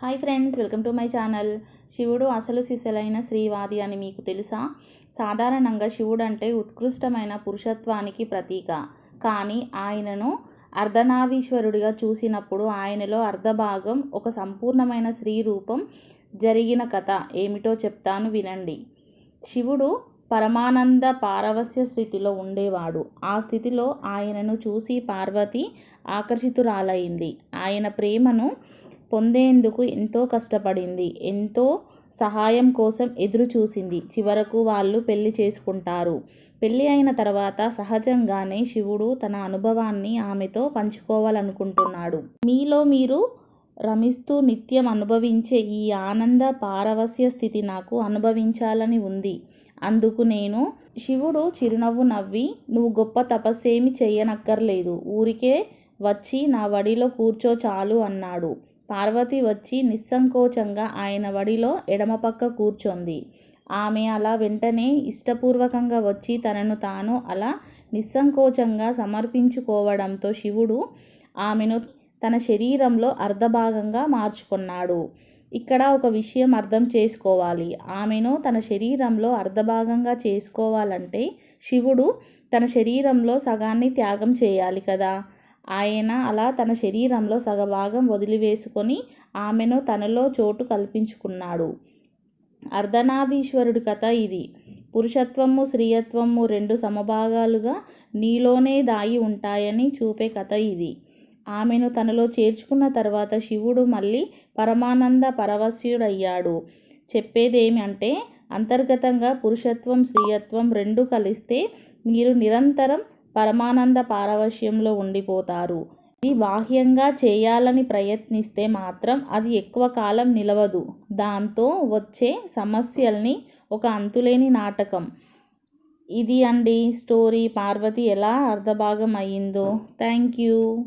Hi friends welcome to my channel. శివుడు అసలు సిసలైన శ్రీవాది అని మీకు తెలుసా? సాధారణంగా శివుడు అంటే ఉత్కృష్టమైన పురుషత్వానికి ప్రతీక. కానీ ఆయనను అర్ధనాదీశ్వరుడిగా చూసినప్పుడు ఆయనలో అర్ధభాగం ఒక సంపూర్ణమైన స్త్రీ రూపం జరిగిన కథ. ఏమిటో చెప్తాను వినండి. శివుడు పరమానంద పారవస్య స్థితిలో ఉండేవాడు. ఆ స్థితిలో ఆయనను చూసి పార్వతి ఆకర్షితురాలైంది. ఆయన ప్రేమను పొందేందుకు ఎంతో కష్టపడింది. ఎంతో సహాయం కోసం ఎదురు చూసింది చివరకు వాళ్ళు పెళ్ళి చేసుకుంటారు. పెళ్ళి అయిన తర్వాత సహజంగానే శివుడు తన అనుభవాన్ని ఆమెతో పంచుకోవాలనుకుంటున్నాడు. మీలో మీరు రమిస్తూ నిత్యం అనుభవించే ఈ ఆనంద పారవస్య స్థితి నాకు అనుభవించాలని ఉంది. అందుకు నేను శివుడు చిరునవ్వు నవ్వి నువ్వు గొప్ప తపస్సేమి చెయ్యనక్కర్లేదు. ఊరికే వచ్చి నా వడిలో కూర్చో చాలు అన్నాడు. పార్వతి వచ్చి నిస్సంకోచంగా ఆయన వడిలో ఎడమపక్క కూర్చొంది. ఆమె అలా వెంటనే ఇష్టపూర్వకంగా వచ్చి తనను తాను అలా నిస్సంకోచంగా సమర్పించుకోవడంతో శివుడు ఆమెను తన శరీరంలో అర్ధభాగంగా మార్చుకున్నాడు. ఇక్కడ ఒక విషయం అర్థం చేసుకోవాలి. ఆమెను తన శరీరంలో అర్ధభాగంగా చేసుకోవాలంటే శివుడు తన శరీరంలో సగాన్ని త్యాగం చేయాలి కదా. ఆయన అలా తన శరీరంలో సగభాగం వదిలివేసుకొని ఆమెను తనలో చోటు కల్పించుకున్నాడు. అర్ధనాదీశ్వరుడి కథ ఇది. పురుషత్వము స్త్రీయత్వము రెండు సమభాగాలుగా నీలోనే దాగి ఉంటాయని చూపే కథ ఇది. ఆమెను తనలో చేర్చుకున్న తర్వాత శివుడు మళ్ళీ పరమానంద పరవశ్యుడయ్యాడు. చెప్పేదేమి అంటే అంతర్గతంగా పురుషత్వం స్త్రీయత్వం రెండు కలిస్తే మీరు నిరంతరం పరమానంద పారవశ్యంలో ఉండిపోతారు. ఇది బాహ్యంగా చేయాలని ప్రయత్నిస్తే మాత్రం అది ఎక్కువ కాలం నిలవదు. దాంతో వచ్చే సమస్యల్ని ఒక అంతులేని నాటకం. ఇది అండి స్టోరీ. పార్వతి ఎలా అర్ధభాగం అయ్యిందో. Thank you.